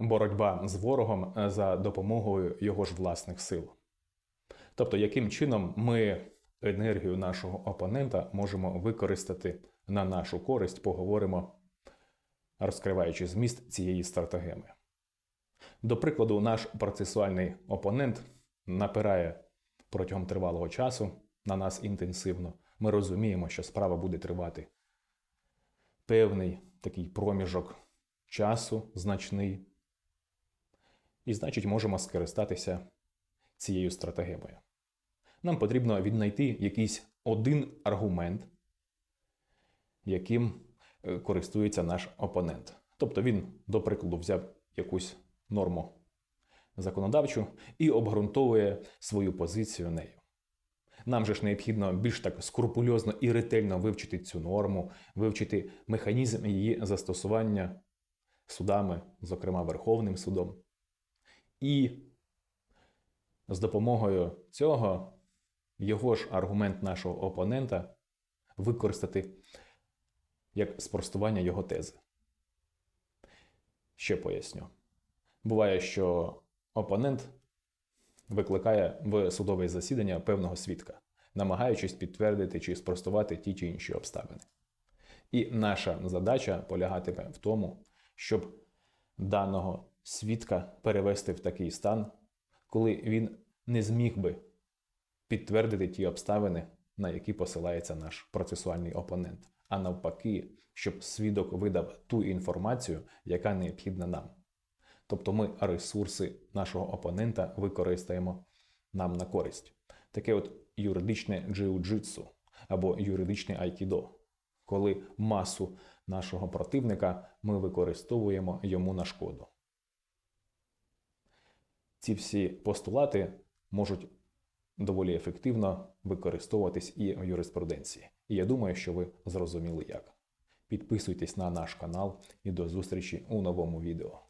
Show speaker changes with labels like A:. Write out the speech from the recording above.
A: боротьба з ворогом е, за допомогою його ж власних сил. Тобто, яким чином ми енергію нашого опонента можемо використати на нашу користь, поговоримо, розкриваючи зміст цієї стратегеми. До прикладу, наш процесуальний опонент напирає протягом тривалого часу на нас інтенсивно. Ми розуміємо, що справа буде тривати певний такий проміжок часу значний. І, значить, можемо скористатися цією стратегемою. Нам потрібно віднайти якийсь один аргумент, яким е, користується наш опонент. Тобто він, до прикладу, взяв якусь норму законодавчу і обґрунтовує свою позицію нею. Нам же ж необхідно більш так скрупульозно і ретельно вивчити цю норму, вивчити механізм її застосування судами, зокрема Верховним судом. І з допомогою цього його ж аргумент нашого опонента використати як спростування його тези. Ще поясню. Буває, що опонент викликає в судове засідання певного свідка, намагаючись підтвердити чи спростувати ті чи інші обставини. І наша задача полягатиме в тому, щоб даного свідка перевести в такий стан, коли він не зміг би підтвердити ті обставини, на які посилається наш процесуальний опонент, а навпаки, щоб свідок видав ту інформацію, яка необхідна нам. Тобто ми ресурси нашого опонента використаємо нам на користь. Таке от юридичне джиу-джитсу або юридичне айкідо, коли масу нашого противника ми використовуємо йому на шкоду. Ці всі постулати можуть доволі ефективно використовуватись і в юриспруденції. І я думаю, що ви зрозуміли як. Підписуйтесь на наш канал і до зустрічі у новому відео.